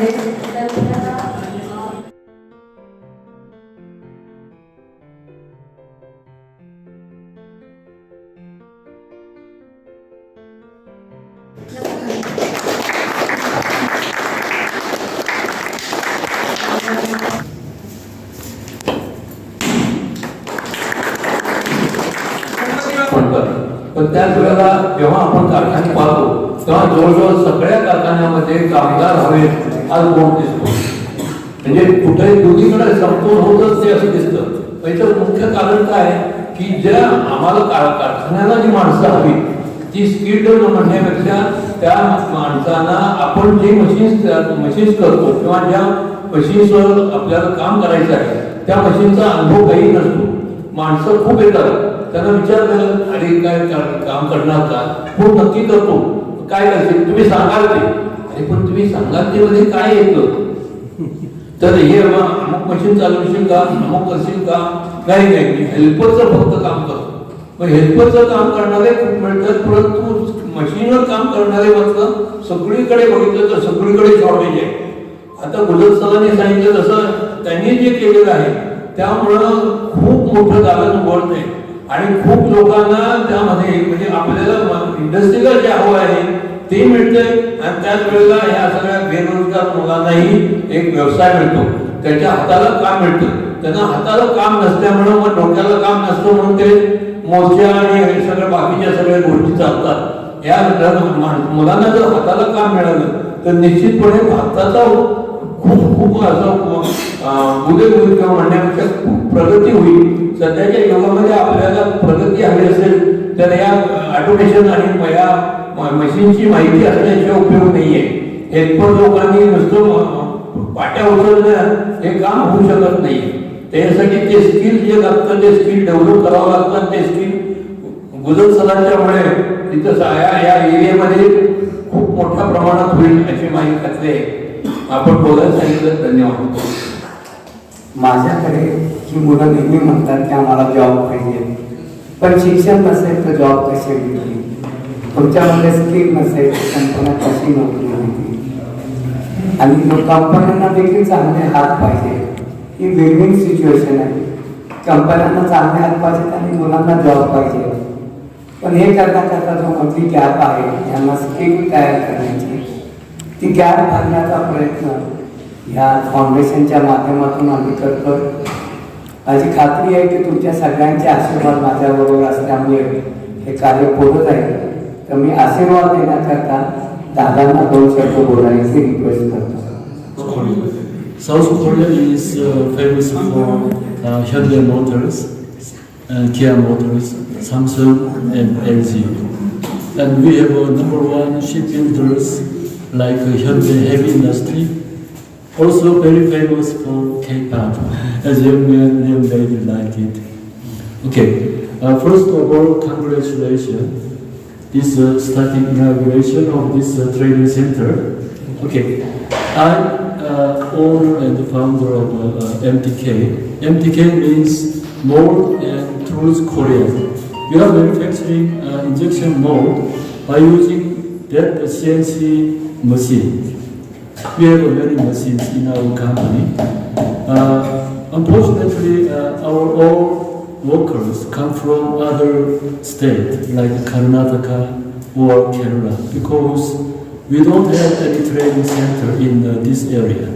आहे तर त्या, अं, म्हणतात पण त्याच वेळेला जेव्हा आपण कारखाने पाहतो तेव्हा जवळजवळ सगळ्या कारखान्यामध्ये कामगार हवे आज कोण दिसतो. म्हणजे कुठेही दोन्हीकडे समतोल होतच ते असं दिसतं. पण याचं मुख्य कारण काय? आहे की ज्या आम्हाला कारखान्याला जी माणसं हवी ती स्किल्ड म्हणण्यापेक्षा त्या माणसांना आपण जे मशीन्स मशीन्स करतो किंवा ज्या मशीन्सवर आपल्याला काम करायचं आहे त्या मशीनचा अनुभव काही नसतो. माणसं खूप येतात. त्यांना विचारलं अरे काय काम करणार का? हो नक्की करतो. काय करशील तुम्ही सांगाल ते. अरे पण तुम्ही सांगाल ते मध्ये काय येतं? तर हे मग अमुक मशीन चालवशील का? अमुक करशील का? काही नाही. मी हेल्परचं फक्त काम करतो. मग हेल्परचं काम करणारे खूप मिळतात परंतु मशीनवर काम करणारे मात्र सगळीकडे बघितलं तर सगळीकडे शॉर्टेज आहे. आता गुजर सरांनी सांगितलं तसं त्यांनी जे केलेलं आहे त्यामुळं खूप मोठं दालन उघडते आणि खूप लोकांना त्यामध्ये म्हणजे आपल्याला इंडस्ट्रीला जे हवं आहे ते मिळतंय. आणि त्याच वेळेला ह्या सगळ्या बेरोजगार मुलांनाही एक व्यवसाय मिळतो. त्याच्या हाताला काम मिळतं. त्यांना हाताला काम नसल्यामुळं मग डोक्याला काम नसतं म्हणून ते मोर्चा आणि सगळ्या बाकीच्या सगळ्या गोष्टी चालतात. या मुलांना जर हाताला काम मिळालं तर निश्चितपणे भारताचा खूप खूप असं उदय होईल किंवा म्हणण्यापेक्षा खूप प्रगती होईल. सध्याच्या युगामध्ये आपल्याला प्रगती हवी असेल तर या ऑटोमेशन आणि या मशीनची माहिती असण्याशिवाय उपयोग नाहीये. हेल्पर लोकांनी नुसतं पाट्या उचलणं हे काम होऊ शकत नाही त्यासाठी ते स्किल जे लागतं ते स्किल डेव्हलप करावं लागतं ते स्किल गुजर सरांच्यामुळे तिथं या या एरियामध्ये खूप मोठ्या प्रमाणात होईल अशी माहिती खात्री आहे. आपण बोलायला सांगितलं धन्यवाद. माझ्याकडे की मुलं नेहमी म्हणतात की आम्हाला जॉब पाहिजे. पण शिक्षण नसेल तर जॉब कसे मिळतील? तुमच्यामध्ये स्किल नसेल तर कंपन्या कशी नोकरी मिळतील? आणि कंपन्यांना देखील चांगले हात पाहिजे. ही विन सिच्युएशन आहे. कंपन्यांना चांगले हात पाहिजेत आणि मुलांना जॉब पाहिजे. पण हे करता जो मधली गॅप आहे यांना स्किल तयार करण्याची ती गॅप भरण्याचा प्रयत्न ह्या फाउंडेशनच्या माध्यमातून आम्ही करतो माझी खात्री आहे की तुमच्या सगळ्यांचे आशीर्वाद माझ्याबरोबर असल्यामुळे हे कार्य पुढं जाईल तर मी आशीर्वाद देण्याकरता दादांना दोन शब्द बोलायची रिक्वेस्ट करतो South Korea is uh, famous for uh, Hyundai Motors, uh, Kia Motors, Samsung, and LG. And we have uh, number one shipbuilders like uh, Hyundai Heavy Industry, also very famous for K-pop, as young men and ladies like it. Okay, uh, first of all, congratulations. This uh, starting inauguration of this uh, training center. Okay, I'm uh, owner and founder of uh, MTK. MTK means Mold and Tools Korea. We are manufacturing uh, injection mold by using that CNC machine. We have many machines in our company. Uh, unfortunately, uh, our all workers come from other states like Karnataka or Kerala because we don't have any training center in uh, this area.